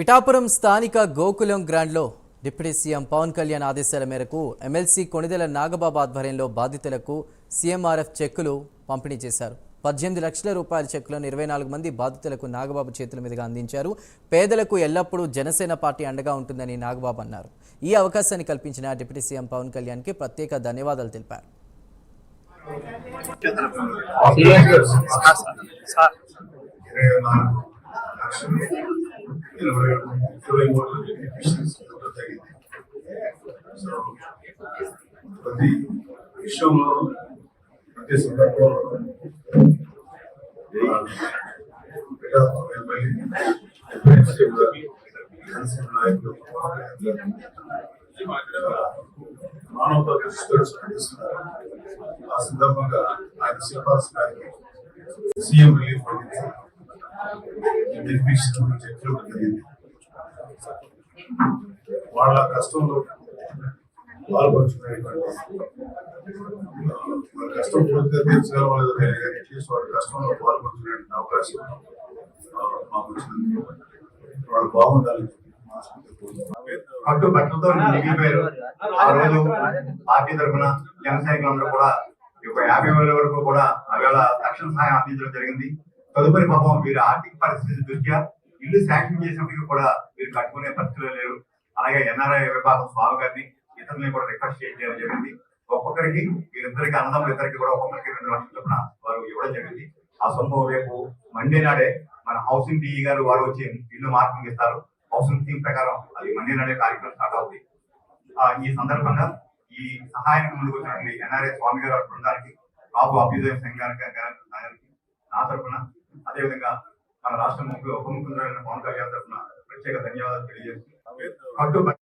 పిఠాపురం స్థానిక గోకులం గ్రాండ్లో deputy CM Pawan Kalyan ఆదేశాల మేరకు ఎమ్మెల్సీ కొణిదెల నాగబాబు ఆధ్వర్యంలో బాధితులకు సీఎంఆర్ఎఫ్ చెక్కులు పంపిణీ చేశారు. పద్దెనిమిది లక్షల రూపాయల చెక్కులను ఇరవై నాలుగు మంది బాధితులకు నాగబాబు చేతుల మీదుగా అందించారు. పేదలకు ఎల్లప్పుడూ జనసేన పార్టీ అండగా ఉంటుందని నాగబాబు అన్నారు. ఈ అవకాశాన్ని కల్పించిన డిప్యూటీ సీఎం పవన్ కళ్యాణ్కి ప్రత్యేక ధన్యవాదాలు తెలిపారు. సార్. ఇరవై ఇరవై మూడు మిషన్స్ ఇవ్వడం జరిగింది సో ప్రతి విషయంలో ప్రతి సందర్భంలో జనసేన నాయకులు మానవతా దృష్టితో స్పందిస్తున్నారు ఆ సందర్భంగా ఆయన సిఫార్సు సీఎం రిలీఫ్ ఫండ్ నిర్మిస్తున్న చెట్లు జరిగింది వాళ్ళ కష్టంలో పాల్పంచుకునేటువంటి కష్టం పూర్తిగా తీర్చగలవాళ్ళు తెలియదు కానీ వాళ్ళ కష్టంలో పాల్పంచుకునే అవకాశం మాకు వచ్చింది. వాళ్ళు బాగుండాలి. చెప్పి మనస్ఫూర్తిగా మిగిలిపోయారు ఆ రోజు పార్టీ తరఫున జన సైనికులందరూ కూడా ఈ యొక్క యాభై వేల వరకు కూడా ఆవేళ తక్షణ సహాయం అందించడం జరిగింది. తదుపరి పాపం వీరి ఆర్థిక పరిస్థితి దృష్ట్యా ఇల్లు శాంక్షన్ చేసినప్పటికీ కూడా వీరు కట్టుకునే పరిస్థితులు లేరు అలాగే ఎన్ఆర్ఐ విభాగం స్వామి గారిని ఇతరులని కూడా రిక్వెస్ట్ చేయడం జరిగింది. ఒక్కొక్కరికి వీరిద్దరికి అన్నదమ్ములు ఇద్దరికి కూడా ఒక్కొక్కరికి రెండు లక్షల చొప్పున వారు ఇవ్వడం జరిగింది. ఆ సొమ్ము రేపు మండే నాడే మన హౌసింగ్ డిఈ గారు వారు వచ్చి ఇల్లు మార్కింగ్ ఇస్తారు. హౌసింగ్ థీమ్ ప్రకారం అది మండే నాడే కార్యక్రమం స్టార్ట్ అవుతుంది ఈ సందర్భంగా ఈ సహాయానికి ముందుకు వచ్చినటువంటి ఎన్ఆర్ఐ స్వామి గారు బృందానికి బాబు అభ్యుదయ సంఘానికి గారికి నా తరఫున అదేవిధంగా మన రాష్ట్ర ముఖ్య ఉప ముఖ్యమంత్రి పవన్ కళ్యాణ్ తరఫున ప్రత్యేక ధన్యవాదాలు తెలియజేస్తున్నాను.